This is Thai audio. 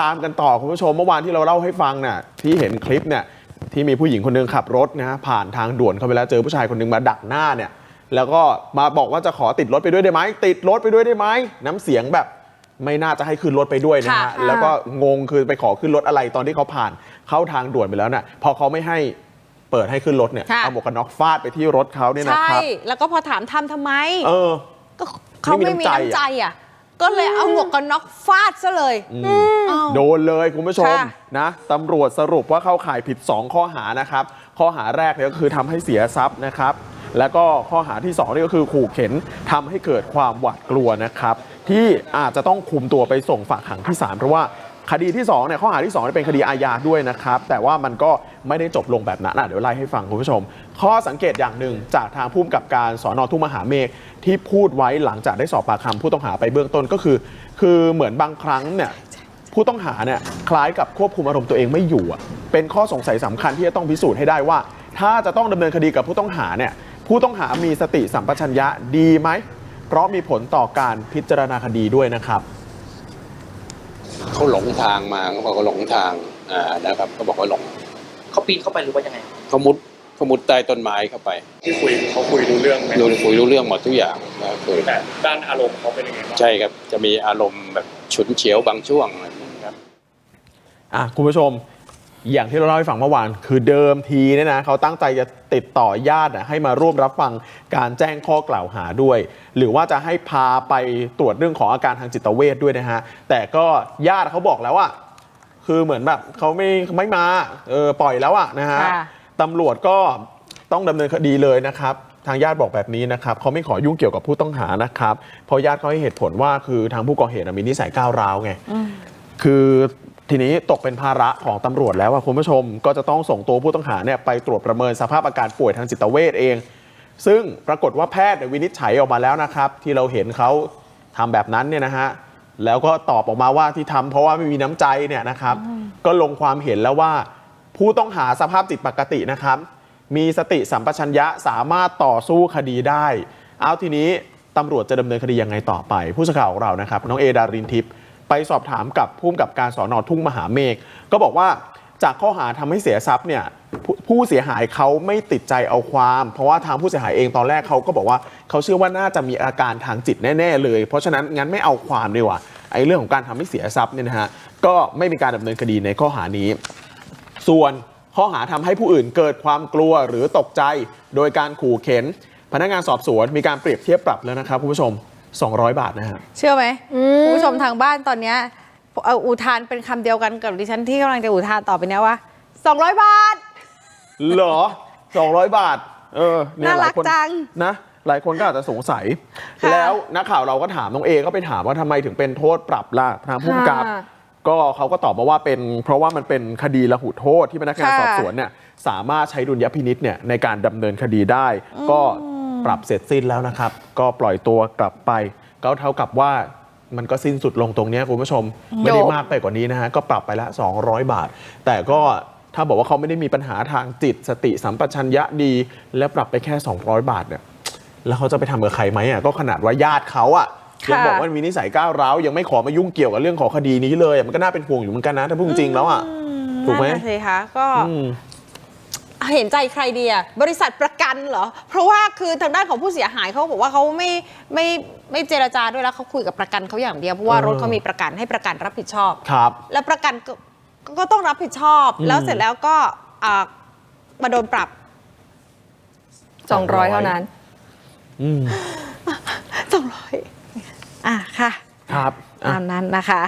ตามกันต่อคุณผู้ชมเมื่อวานที่เราเล่าให้ฟังน่ะที่เห็นคลิปเนี่ยที่มีผู้หญิงคนหนึงขับรถนะฮะผ่านทางด่วนเข้าไปแล้วเจอผู้ชายคนหนึงมาดักหน้าเนี่ยแล้วก็มาบอกว่าจะขอติดรถไปด้วยได้ไหมติดรถไปด้วยได้ไหมน้ำเสียงแบบไม่น่าจะให้ขึ้นรถไปด้วยนะฮะค่ะแล้วก็งงคือไปขอขึ้นรถอะไรตอนที่เขาผ่านเข้าทางด่วนไปแล้วน่ะพอเขาไม่ให้เปิดให้ขึ้นรถเนี่ยค่ะเอาหมวกกันน็อกฟาดไปที่รถเขาเนี่ยนะใช่ครับแล้วก็พอถามทำทำไม เออ ก็เขาไม่ไม่มีมีน้ำน้ำใจใจอะอะก็เลยเอาหมวกกันน็อกฟาดซะเลยอ้าว โดนเลยคุณผู้ชมค่ะนะตำรวจสรุปว่าเข้าข่ายผิด 2 ข้อหานะครับ ข้อหาแรกเนี่ยก็คือทำให้เสียทรัพย์นะครับ แล้วก็ข้อหาที่2นี่ก็คือขู่เข็นทำให้เกิดความหวาดกลัวนะครับ ที่อาจจะต้องคุมตัวไปส่งฝากขังที่ศาลเพราะว่าคดีที่2เนี่ยข้อหาที่2เนี่ยเป็นคดีอาญาด้วยนะครับ แต่ว่ามันก็ไม่ได้จบลงแบบนั้นอะเดี๋ยวไล่ให้ฟังคุณผู้ชม ข้อสังเกตอย่างหนึ่งจากทางผู้กำกับการสอนอทุ่งมหาเมฆที่พูดไว้หลังจากได้สอบปากคำผู้ต้องหาไปเบื้องต้นก็คือ คือเหมือนบางครั้งเนี่ย ผู้ต้องหาเนี่ยคล้ายกับควบคุมอารมณ์ตัวเองไม่อยู่อะเป็นข้อสงสัยสำคัญที่จะต้องพิสูจน์ให้ได้ว่า ถ้าจะต้องดำเนินคดีกับผู้ต้องหาเนี่ยผู้ต้องหามีสติสัมปชัญญะดีไหม เพราะมีผลต่อการพิจารณาคดีด้วยนะครับ เขาหลงทางมาเขาบอกว่าหลงทางอ่านะครับเขาบอกว่าหลงเขาปีนเข้าไปหรือว่ายังไง เขามุดเขามุดใต้ต้นไม้เข้าไปที่คุยเขาคุยรู้เรื่องไหมรู้คุยรู้เรื่องหมดทุกอย่างนะครับคือแต่ด้านอารมณ์เขาเป็นยังไงบ้างใช่ครับจะมีอารมณ์แบบฉุนเฉียวบางช่วงอะไรอย่างเงี้ยครับ อะคุณผู้ชมอย่างที่เราเล่าให้ฟังเมื่อวาน คือเดิมทีเนี่ยนะเขาตั้งใจจะติดต่อญาติอะให้มาร่วมรับฟังการแจ้งข้อกล่าวหาด้วย หรือว่าจะให้พาไปตรวจเรื่องของอาการทางจิตเวชด้วยนะฮะ แต่ก็ญาติเขาบอกแล้วว่า คือเหมือนแบบเขาไม่ไม่มาเออปล่อยแล้วอะนะฮะค่ะตำรวจก็ต้องดำเนินคดีเลยนะครับทางญาติบอกแบบนี้นะครับเขาไม่ขอยุ่งเกี่ยวกับผู้ต้องหานะครับเพราะญาติเขาให้เหตุผลว่าคือทางผู้ก่อเหตุอะมีนิสัยก้าวร้าวไงคือ ทีนี้ตกเป็นภาระของตำรวจแล้วคุณผู้ชมก็จะต้องส่งตัวผู้ต้องหาเนี่ยไปตรวจประเมินสภาพอาการป่วยทางจิตเวชเอง ซึ่งปรากฏว่าแพทย์วินิจฉัยออกมาแล้วนะครับ ที่เราเห็นเขาทำแบบนั้นเนี่ยนะฮะแล้วก็ตอบออกมาว่าที่ทำเพราะว่าไม่มีน้ำใจเนี่ยนะครับ ก็ลงความเห็นแล้วว่า ผู้ต้องหาสภาพจิตปกตินะครับ มีสติสัมปชัญญะสามารถต่อสู้คดีได้ เอาทีนี้ตำรวจจะดำเนินคดียังไงต่อไป ผู้สื่อข่าวของเรานะครับน้องเอดารินทิพย์ ไปสอบถามกับผู้กำกับการสอนอทุ่งมหาเมฆก็บอกว่าจากข้อหาทำให้เสียทรัพย์เนี่ยผู้ผู้เสียหายเขาไม่ติดใจเอาความ เพราะว่าทางผู้เสียหายเองตอนแรกเขาก็บอกว่าเขาเชื่อว่าน่าจะมีอาการทางจิตแน่ๆเลย เพราะฉะนั้นงั้นไม่เอาความดีกว่าไอ้เรื่องของการทำให้เสียทรัพย์เนี่ยนะฮะก็ไม่มีการดำเนินคดีในข้อหานี้ ส่วนข้อหาทำให้ผู้อื่นเกิดความกลัวหรือตกใจ โดยการขู่เข็น พนักงานสอบสวนมีการเปรียบเทียบปรับแล้วนะครับคุณผู้ชม 200 บาทนะฮะเชื่อไหมคุณผู้ชมทางบ้านตอนเนี้ยเอาอุทานเป็นคำเดียวกันกับดิฉันที่กำลังจะอุทานต่อไปเนี้ยว่า 200 บาท เหรอ 200 บาท เออเยน่าหรัลากยคนจัง นะ หลายคนก็อาจจะสงสัย ค่ะ แล้วนักข่าวเราก็ถามน้องเอก็ไปถามว่าทำไมถึงเป็นโทษปรับล่ะทางผู้กำกับ ค่ะ ก็เขาก็ตอบมาว่าเป็นเพราะว่ามันเป็นคดีละหุโทษที่พนักงานค่ะ สอบสวนเนี่ยสามารถใช้ดุลยพินิษเนี่ยในการดำเนินคดีได้ ก็ ปรับเสร็จสิ้นแล้วนะครับ ก็ปล่อยตัวกลับไป ก็เท่ากับว่ามันก็สิ้นสุดลงตรงเนี้ยคุณผู้ชม ไม่ได้มากไปกว่านี้นะฮะก็ปรับไปละ 200 บาท แต่ก็ถ้าบอกว่าเขาไม่ได้มีปัญหาทางจิตสติสัมปชัญญะดี และปรับไปแค่ 200 บาทเนี่ยแล้วเขาจะไปทำกับใครไหมอะก็ขนาดว่าญาติเขาอะค่ะยังบอกว่ามีนิสัยก้าวร้าวยังไม่ขอมายุ่งเกี่ยวกับเรื่องของคดีนี้เลยอะมันก็น่าเป็นห่วงอยู่เหมือนกันนะถ้าพูดจริงๆแล้วอะถูกไหมนั่นน่ะสิคะก็อืม เห็นใจใครดีอะบริษัทประกันเหรอ เพราะว่าคือทางด้านของผู้เสียหายเขาบอกว่าเขาไม่ไม่ไม่เจรจาด้วยแล้วเขาคุยกับประกันเขาอย่างเดียวเพราะว่าเออรถเขามีประกันให้ประกันรับผิดชอบ ครับ แล้วประกันก็ก็ก็ต้องรับผิดชอบอืมแล้วเสร็จแล้วก็อ่ามาโดนปรับ200 200เท่านั้น อืมสองร้อยอะค่ะ ครับอะ ตามนั้นนะคะ